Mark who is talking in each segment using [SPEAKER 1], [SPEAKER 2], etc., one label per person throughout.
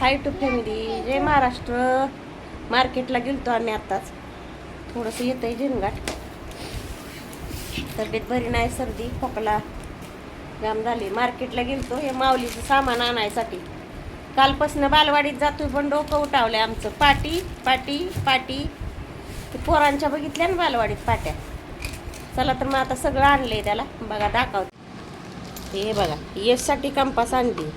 [SPEAKER 1] High to family जय महाराष्ट्र मार्केटला गेलतो आम्ही आत्ताच. थोडंसं येतंय झिनगाट तब्येत बरी नाही सर्दी खोकला जाम झाली. मार्केटला गेलतो हे माऊलीचं सामान आणायसाठी. कालपासनं बालवाडीत जातोय पण डोकं उठावलंय आमचं. पाटी पाटी पाटी. ते पोरांच्या बघितल्या ना बालवाडीत पाट्या? चला तर मग आता सगळं आणलंय त्याला. बघा दाखवते. हे बघा यशसाठी कंपास आणली.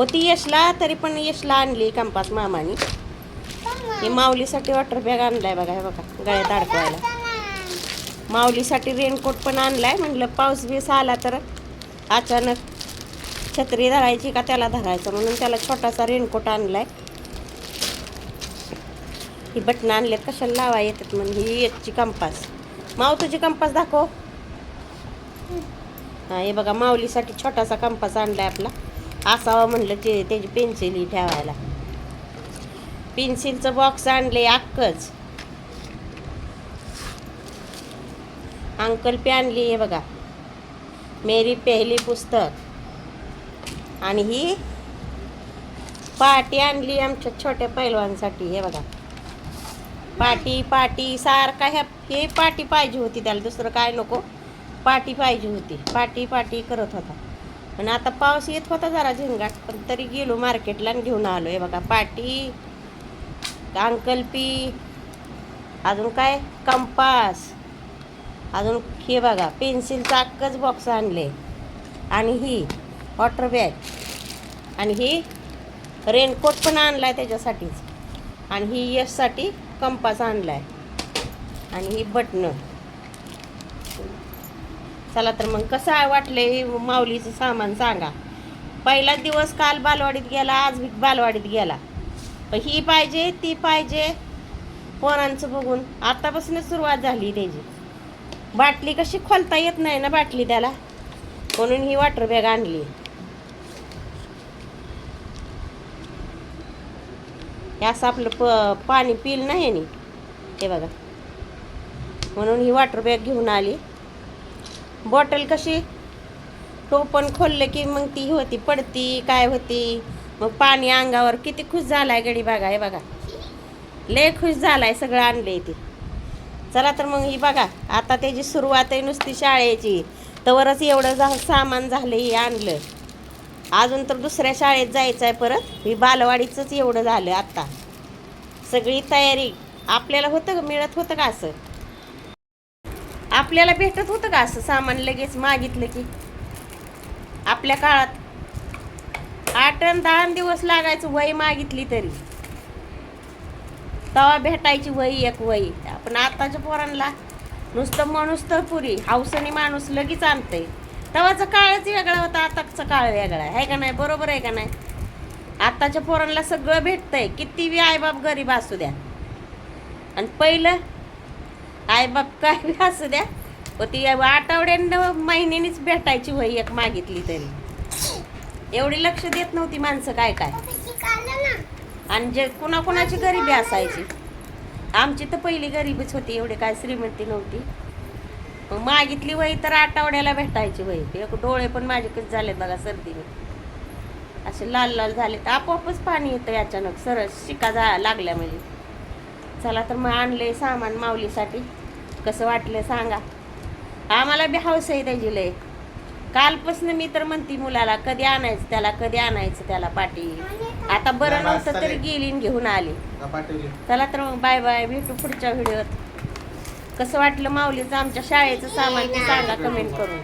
[SPEAKER 1] होती यशला तरी पण यशला आणली कंपास मामानी. हे माऊलीसाठी वॉटर बॅग आणलाय बघा हे बघा गळ्यात अडकवायला. माऊलीसाठी रेनकोट पण आणलाय म्हणलं पाऊस बीस आला तर अचानक छत्री धरायची का त्याला धरायचं म्हणून त्याला छोटासा रेनकोट आणलाय. ही बटणं आणलेत कशाला लावा येतात म्हणजे ही एकची कंपास. माऊ तुझी कंपास दाखव. हा हे बघा माऊलीसाठी छोटासा कंपास आणलाय आपला. असावा म्हणलं ते त्याची पेन्सिली ठेवायला. पेन्सिलचं बॉक्स आणले अक्कच अंकल पे आणली हे बघा. मेरी पहिली पुस्तक. आणि ही पाटी आणली आमच्या छोट्या पैलवांसाठी हे बघा. पाटी पाटी सारखा ह्या हे पाटी पाहिजे होती त्याला दुसरं काय नको. पाटी पाहिजे होती. पाटी पाटी करत होता. पण आता पाऊस येत होता जरा झिंगाट पण तरी गेलो मार्केटला आणि घेऊन आलो. आहे बघा पाटी अंकल्पी अजून काय? कंपास. अजून हे बघा पेन्सिलचा अक्कच बॉक्स आणले. आणि ही वॉटर बॅग आणि ही रेनकोट पण आणलाय त्याच्यासाठीच. आणि ही यशसाठी कंपास आणला आहे आणि ही बटणं. चला तर मग कसं आहे वाटलं माऊलीचं सामान सांगा. पहिला दिवस काल बालवाडीत गेला आज बालवाडीत गेला. पण ही पाहिजे ती पाहिजे पोरांचं बघून. आतापासूनच सुरुवात झाली त्याची. बाटली कशी खोलता येत नाही ना बाटली त्याला. म्हणून ही वॉटर बॅग आणली. हे असं आपलं प पाणी पिल नाही हे बघा. म्हणून ही वॉटर बॅग घेऊन आली. बॉटल कशी? टोपण खोललं की मग ती होती पडती काय होती? मग पाणी अंगावर किती खुश झालाय गडी बघा हे बघा. लय खुश झालाय सगळं आणलंय ते. चला तर मग ही बघा आता त्याची सुरुवात आहे नुसती शाळेची. तवरच एवढं जा सामान झालं हे आणलं. अजून तर दुसऱ्या शाळेत जायचं आहे परत. ही बालवाडीचंच एवढं झालं आता. सगळी तयारी. आपल्याला होतं का? मिळत होतं का असं? आपल्याला भेटत होतं का असं सामान लगेच मागितलं की? आपल्या काळात आठ अन दहा दिवस लागायचं वही मागितली तरी. तवा भेटायची वही एक वही. आपण आताच्या पोरांना नुसतं माणूस तर पुरी हावसाने माणूस लगेच आणतंय. तवाचा काळच वेगळा होता आताचा काळ वेगळा आहे. का नाही? बरोबर आहे का नाही? आताच्या पोरांना सगळं भेटतंय. किती बी आईबाप गरीब असू द्या. आणि पहिलं आईबाप काय बी असू द्या व ती आठवड्यानं महिन्यानीच भेटायची वही एक मागितली तरी. एवढी लक्ष देत नव्हती माणसं काय काय. आणि जे कुणाकुणाची गरिबी असायची. आमची तर पहिली गरीबीच होती एवढी काय श्रीमंती नव्हती. मग मागितली वही तर आठवड्याला भेटायची वही. एक डोळे पण माझे कच झाले बघा सर्दीने. असे लाल लाल झाले तर आपोआपच पाणी येतं अचानक सरळ शिका जा लागल्या म्हणजे. चला तर मग आणले सामान माऊलीसाठी. कसं वाटलं सांगा. आम्हाला बी हौस आहे त्याची लय. कालपासून मी तर म्हणती मुलाला कधी आणायचं त्याला कधी आणायचं त्याला पाठी? आता बरं नव्हतं तरी गेली आणि घेऊन आली. चला तर मग बाय बाय भेटू पुढच्या व्हिडिओत. कसं वाटलं माऊलीचं आमच्या शाळेचं सामान ते सांगा कमेंट करून.